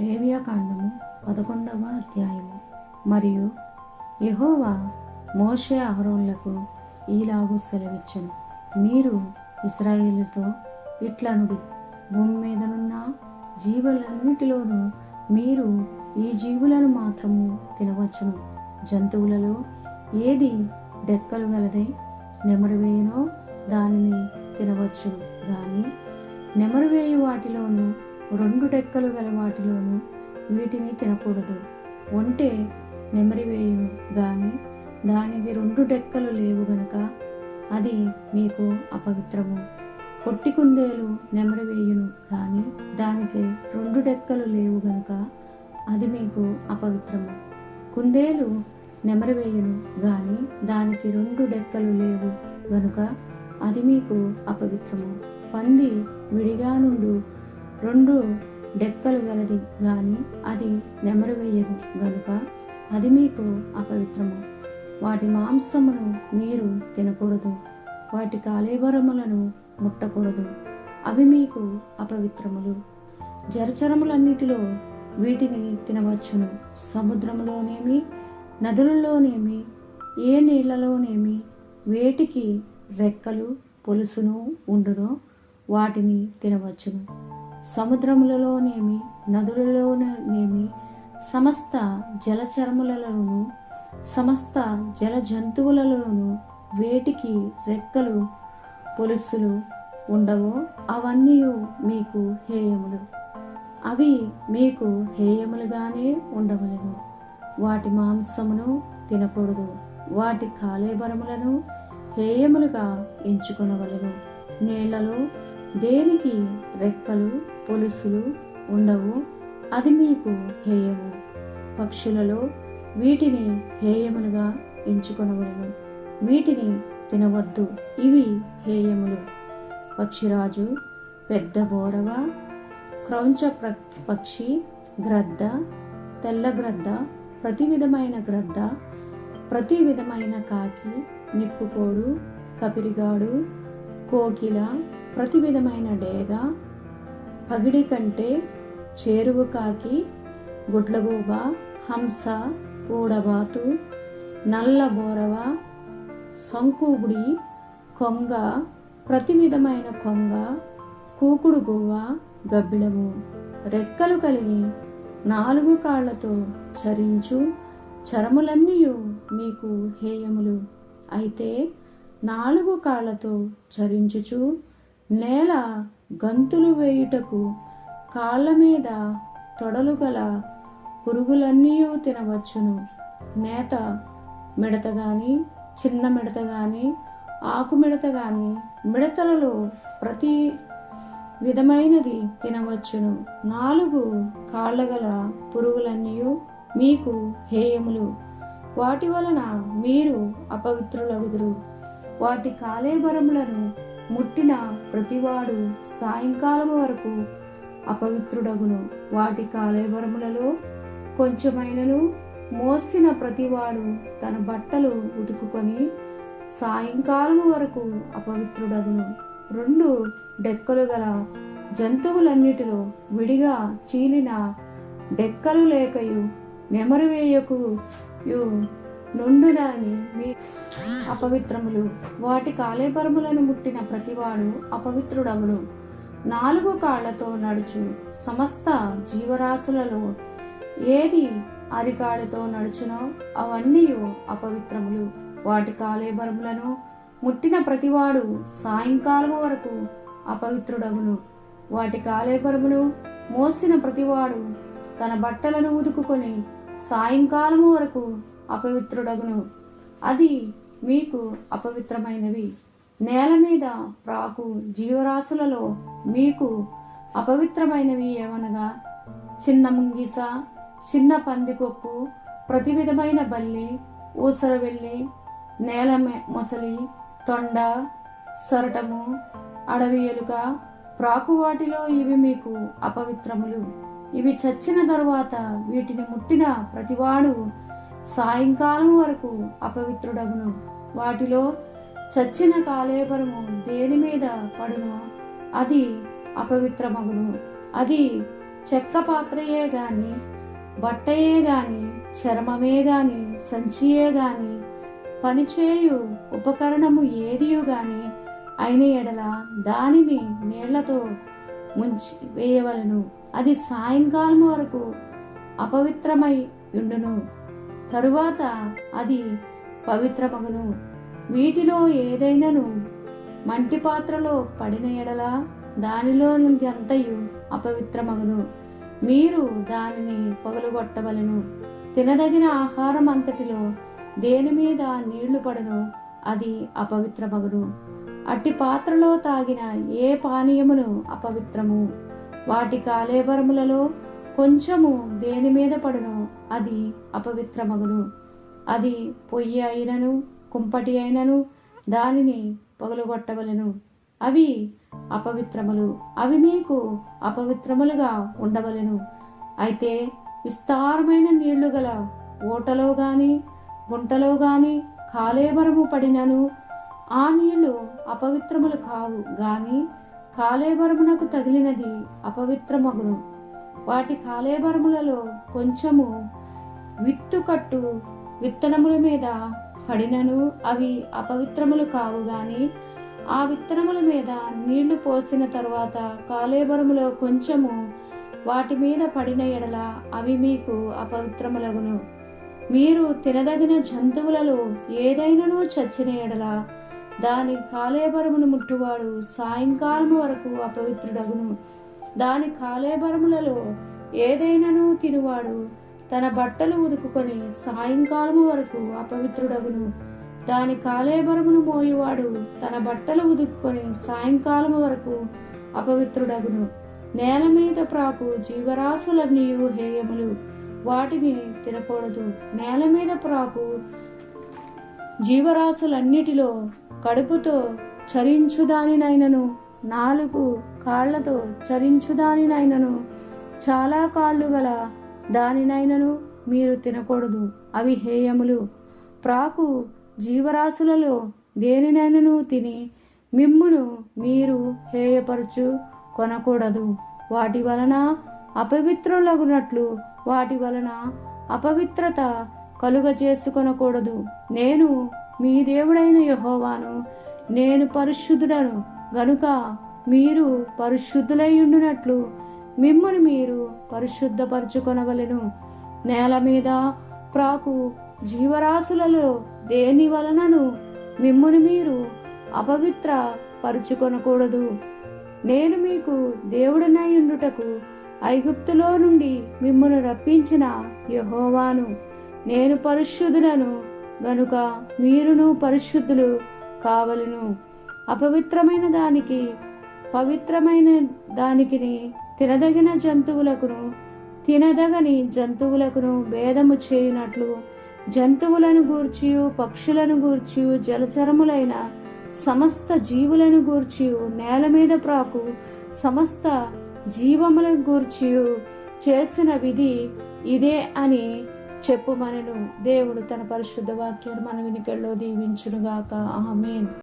లేవియాకాండము పదకొండవ అధ్యాయము. మరియు యహోవా మోషే అహరోన్లకు ఈలాగు సెలవిచ్చను. మీరు ఇస్రాయేలుతో ఇట్లనుడి భూమి మీదనున్న జీవులన్నిటిలోనూ మీరు ఈ జీవులను మాత్రము తినవచ్చును. జంతువులలో ఏది డెక్కలు గలదై నెమరువేయునో దానిని తినవచ్చును. కానీ నెమరువేయు వాటిలోనూ రెండు డెక్కలు గల వాటిలోనూ వీటిని తినకూడదు. ఒంటే నెమరివేయును గాని దానికి రెండు డెక్కలు లేవు గనుక అది మీకు అపవిత్రము. పొట్టి కుందేలు నెమరివేయును కానీ దానికి రెండు డెక్కలు లేవు గనుక అది మీకు అపవిత్రము. కుందేలు నెమరివేయును గాని దానికి రెండు డెక్కలు లేవు గనుక అది మీకు అపవిత్రము. పంది విడిగా నుండు రెండు డెక్కలు గలది గాని అది నెమరువేయదు గనుక అది మీకు అపవిత్రము. వాటి మాంసమును మీరు తినకూడదు. వాటి కాలేబరములను ముట్టకూడదు. అవి మీకు అపవిత్రములు. జరచరములన్నిటిలో వీటిని తినవచ్చును. సముద్రంలోనేమి నదులలోనేమి ఏ నీళ్ళలోనేమి వేటికి రెక్కలు పొలుసును ఉండునో వాటిని తినవచ్చును. సముద్రములలోనేమి నదులలోనేమి సమస్త జలచరములలోను సమస్త జల జంతువులలోను వేటికి రెక్కలు పొలుసులు ఉండవో అవన్నీ మీకు హేయములు. అవి మీకు హేయములుగానే ఉండవలెను. వాటి మాంసమును తినకూడదు. వాటి కాలేబరములను హేయములుగా ఎంచుకొనవలెను. నీళ్ళలో దేనికి రెక్కలు పొలుసులు ఉండవు అది మీకు హేయము. పక్షులలో వీటిని హేయములుగా ఎంచుకొనవలను. వీటిని తినవద్దు ఇవి హేయములు. పక్షిరాజు పెద్ద బోరవ క్రౌంచ ప్ర పక్షి గ్రద్ద తెల్ల గ్రద్ద ప్రతి విధమైన గ్రద్ద ప్రతి విధమైన కాకి నిప్పుకోడు కపిరిగాడు కోకిల ప్రతి విధమైన డేగ పగిడి కంటే చేరువు కాకి గుడ్లగూబ హంస కూడబాతు నల్ల బోరవ సంకూబుడి కొంగ ప్రతి విధమైన కొంగ కూకుడు గువ్వ గబ్బిడము రెక్కలు కలిగి నాలుగు కాళ్ళతో చరించు చరములన్నీ మీకు హేయములు. అయితే నాలుగు కాళ్ళతో చరించుచు నేల గంతులు వేయుటకు కాళ్ళ మీద తొడలు గల పురుగులన్నీ తినవచ్చును. నేత మిడత గాని చిన్న మిడత గాని ఆకు మిడత గాని మిడతలలో ప్రతి విధమైనది తినవచ్చును. నాలుగు కాళ్ళ గల పురుగులన్నీ మీకు హేయములు. వాటి వలన మీరు అపవిత్రులగుదురు. వాటి కాలేబరములను ముట్టిన ప్రతివాడు సాయంకాలం వరకు అపవిత్రుడగును. వాటి కాలేవరములలో కొంచెమైనను మోసిన ప్రతివాడు తన బట్టలు ఉతుకుకొని సాయంకాలం వరకు అపవిత్రుడగును. రెండు డెక్కలు గల జంతువులన్నిటిలో విడిగా చీలిన డెక్కలు లేకయు నెమరు వేయకు మీ అపవిత్రములు. వాటి కాలేపరములను ముట్టిన ప్రతివాడు అపవిత్రుడగును. నాలుగు కాళ్ళతో నడుచు సమస్త జీవరాశులలో ఏది అరికాళ్ళతో నడుచునో అవన్నీ అపవిత్రములు. వాటి కాలేబరములను ముట్టిన ప్రతివాడు సాయంకాలము వరకు అపవిత్రుడగును. వాటి కాలేబరమును మోసిన ప్రతివాడు తన బట్టలను ఉదుకుకొని సాయంకాలము వరకు అపవిత్రుడగును. అది మీకు అపవిత్రమైనవి నేల మీద ప్రాకు జీవరాశులలో మీకు అపవిత్రమైనవి ఏమనగా? చిన్న ముంగిస చిన్న పందికొక్కు ప్రతి విధమైన బల్లి ఊసరవెల్లి నేల మొసలి తొండ సరటము అడవి ఎలుక ప్రాకు వాటిలో ఇవి మీకు అపవిత్రములు. ఇవి చచ్చిన తరువాత వీటిని ముట్టిన ప్రతివాడు సాయంకాలం వరకు అపవిత్రుడగును. వాటిలో చచ్చిన కాలేపరము దేని మీద పడునో? అది అపవిత్రమగును. అది చెక్క పాత్రయే గాని బట్టయే గాని చర్మమే గాని సంచియే గాని పనిచేయు ఉపకరణము ఏదియు గాని అయిన ఎడల దానిని నీళ్ళతో ముంచి వేయవలను. అది సాయంకాలం వరకు అపవిత్రమై ఉండును. తరువాత అది పవిత్రమగును. వీటిలో ఏదైనాను మంటి పాత్రలో పడిన ఎడల దానిలో నుండి అంతయు అపవిత్రమగును. మీరు దానిని పగులుగొట్టవలెను. తినదగిన ఆహారం అంతటిలో దేని మీద నీళ్ళు పడను అది అపవిత్రమగును. అట్టి పాత్రలో తాగిన ఏ పానీయమును అపవిత్రము. వాటి కాలేబరములలో కొంచెము దేని మీద పడును అది అపవిత్రమగును. అది పొయ్యి అయినను కుంపటి అయినను దానిని పగులుగొట్టవలెను. అవి అపవిత్రములు. అవి మీకు అపవిత్రములుగా ఉండవలెను. అయితే విస్తారమైన నీళ్ళు గల ఓటలో గాని గుంటలో గాని కాలేబరము పడినను ఆ నీళ్ళు అపవిత్రములు కావు గాని కాలేబరమునకు తగిలినది అపవిత్రమగును. వాటి కాలేబరములలో కొంచెము విత్తుకట్టు విత్తనముల మీద పడినను అవి అపవిత్రములు కావు గాని ఆ విత్తనముల మీద నీళ్ళు పోసిన తరువాత కాలేబరములో కొంచెము వాటి మీద పడిన ఎడల అవి మీకు అపవిత్రములగును. మీరు తినదగిన జంతువులలో ఏదైనానూ చచ్చిన ఎడల దాని కాలేబరమును ముట్టువాడు సాయంకాలం వరకు అపవిత్రుడగును. దాని కాలేబరములలో ఏదైనాను తినువాడు తన బట్టలు ఉదుకుకొని సాయంకాలము వరకు అపవిత్రుడగును. దాని కాలేబరమును మోయువాడు తన బట్టలు ఉదుకుకొని సాయంకాలము వరకు అపవిత్రుడగును. నేల మీద ప్రాకు జీవరాశులన్నీ హేయములు. వాటిని తినకూడదు. నేల మీద ప్రాకు జీవరాశులన్నిటిలో కడుపుతో చరించుదానినైనను నాలుగు కాళ్ళతో చరించుదానినైనను చాలా కాళ్ళు గల దానినైనను మీరు తినకూడదు. అవి హేయములు. ప్రాకు జీవరాశులలో దేనినైనను తిని మిమ్మును మీరు హేయపరచు కొనకూడదు. వాటి వలన అపవిత్రులగునట్లు వాటి వలన అపవిత్రత కలుగ చేసుకొనకూడదు. నేను మీ దేవుడైన యహోవాను నేను పరిశుద్ధుడను గనుక మీరు పరిశుద్ధులై ఉండునట్లు మీరు పరిశుద్ధపరచుకొనవలెను. నేల మీద ప్రాకు జీవరాశులలో దేని వలనను మిమ్మును మీరు అపవిత్ర పరుచుకొనకూడదు నేను మీకు దేవుడనై ఉండుటకు ఐగుప్తులో నుండి మిమ్మను రప్పించిన యహోవాను. నేను పరిశుద్ధులను గనుక మీరును పరిశుద్ధులు కావలను. అపవిత్రమైన దానికి పవిత్రమైన దానికిని తినదగిన జంతువులకును తినదగని జంతువులకును భేదము చేయునట్లు జంతువులను గూర్చియు పక్షులను గూర్చియు జలచరములైన సమస్త జీవులను గూర్చియు నేల మీద ప్రాకు సమస్త జీవములను గూర్చియు చేసిన విధి ఇదే అని చెప్పుమనను. దేవుడు తన పరిశుద్ధ వాక్యాన్ని మన వినికెళ్ళలో దీవించునుగాక. ఆమెన్.